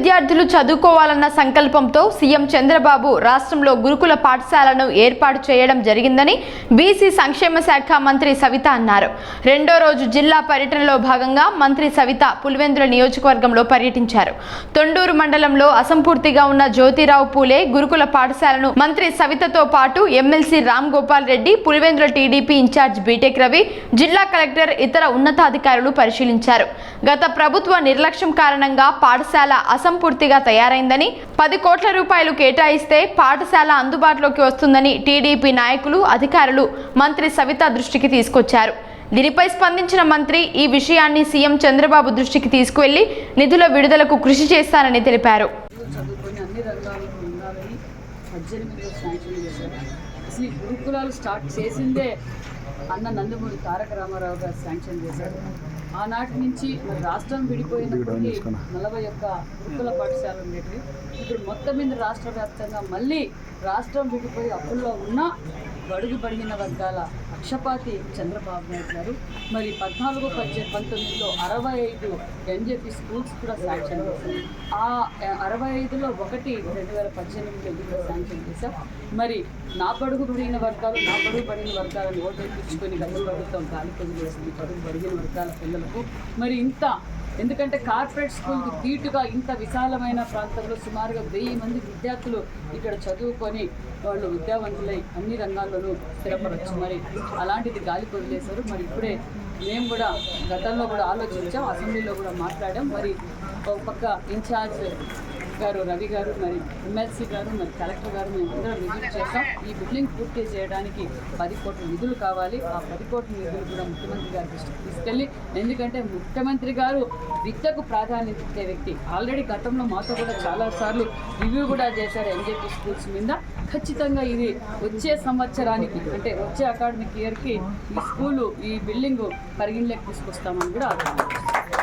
విద్యార్థులు చదువుకోవాలన్న సంకల్పంతో సీఎం చంద్రబాబు రాష్ట్రంలో గురుకుల పాఠశాలను ఏర్పాటు చేయడం జరిగిందని బీసీ సంక్షేమ శాఖ మంత్రి సవిత అన్నారు. రెండో రోజు జిల్లా పర్యటనలో భాగంగా మంత్రి సవిత పులివెందుల నియోజకవర్గంలో పర్యటించారు. తొండూరు మండలంలో అసంపూర్తిగా ఉన్న జ్యోతిరావు పూలే గురుకుల పాఠశాలను మంత్రి సవితతో పాటు MLC Ram Gopal Reddy Pulivendula TDP incharge BTech Ravi జిల్లా కలెక్టర్ ఇతర ఉన్నతాధికారులు పరిశీలించారు. గత ప్రభుత్వ నిర్లక్ష్యం కారణంగా పాఠశాల అసంపూర్తిగా తయారైందని పది కోట్ల రూపాయలు కేటాయిస్తే పాఠశాల అందుబాటులోకి వస్తుందని టీడీపీ నాయకులు అధికారులు మంత్రి సవిత దృష్టికి తీసుకొచ్చారు. దీనిపై స్పందించిన మంత్రి ఈ విషయాన్ని సీఎం చంద్రబాబు దృష్టికి తీసుకువెళ్ళి నిధుల విడుదలకు కృషి చేస్తానని తెలిపారు చదువుకొని అన్ని రంగాల్లో ఉండాలని పద్దెనిమిదిలో శాంక్షన్ చేశారు. అసలు ఈ గురుకులాలు స్టార్ట్ చేసిందే అన్న నందమూరి తారక రామారావు గారు శాంక్షన్ చేశారు. ఆనాటి నుంచి మరి రాష్ట్రం విడిపోయినప్పటికీ నలభై ఒక్క గురుకుల పాఠశాలలు ఉండేవి ఇప్పుడు మొత్తం మీద రాష్ట్ర వ్యాప్తంగా మళ్ళీ రాష్ట్రం విడిపోయి అప్పుల్లో ఉన్న బడుగు బడిగిన వర్గాల పక్షపాతి చంద్రబాబు నాయుడు గారు. మరి పద్నాలుగు పద్దెనిమిది పంతొమ్మిదిలో అరవై ఐదు ఎన్జేపీ స్కూల్స్ కూడా శాంక్షన్ చేశారు. ఆ అరవై ఐదులో ఒకటి రెండు వేల పద్దెనిమిదిలో ఇది కూడా శాంక్షన్ చేశాం మరి నా బడుగు పడిన వర్గాలు నా బడుగు పడిన వర్గాలను ఓటేపించుకొని గత ప్రభుత్వం గాలి పొందిలేసింది బడుగు బడిగిన వర్గాల పిల్లలకు మరి ఇంత ఎందుకంటే కార్పొరేట్ స్కూల్కి దీటుగా ఇంత విశాలమైన ప్రాంతంలో సుమారుగా వెయ్యి మంది విద్యార్థులు ఇక్కడ చదువుకొని వాళ్ళు విద్యావంతులై అన్ని రంగాల్లోనూ స్థిరపడవచ్చు మరి అలాంటిది గాలి వదిలేశారు మరి ఇప్పుడే మేము కూడా గతంలో కూడా ఆలోచించాం అసెంబ్లీలో కూడా మాట్లాడాం. మరి ఒక పక్క ఇన్ఛార్జ్ గారు రవి గారు మరి ఎమ్మెల్సీ గారు మరి కలెక్టర్ గారు మేము అందరం విజిట్ చేస్తాం ఈ బిల్డింగ్ పూర్తి చేయడానికి పది కోట్ల నిధులు కావాలి. ఆ పది కోట్ల నిధులు కూడా ముఖ్యమంత్రి గారి దృష్టికి తీసుకెళ్ళి ఎందుకంటే ముఖ్యమంత్రి గారు విద్యకు ప్రాధాన్యత ఇచ్చే వ్యక్తి. ఆల్రెడీ గతంలో మాతో కూడా చాలాసార్లు రివ్యూ కూడా చేశారు ఎంజేపీ స్కూల్స్ మీద. ఖచ్చితంగా ఇది వచ్చే సంవత్సరానికి అంటే వచ్చే అకాడమిక్ ఇయర్కి ఈ స్కూలు ఈ బిల్డింగ్ పరిగణలోకి తీసుకొస్తామని కూడా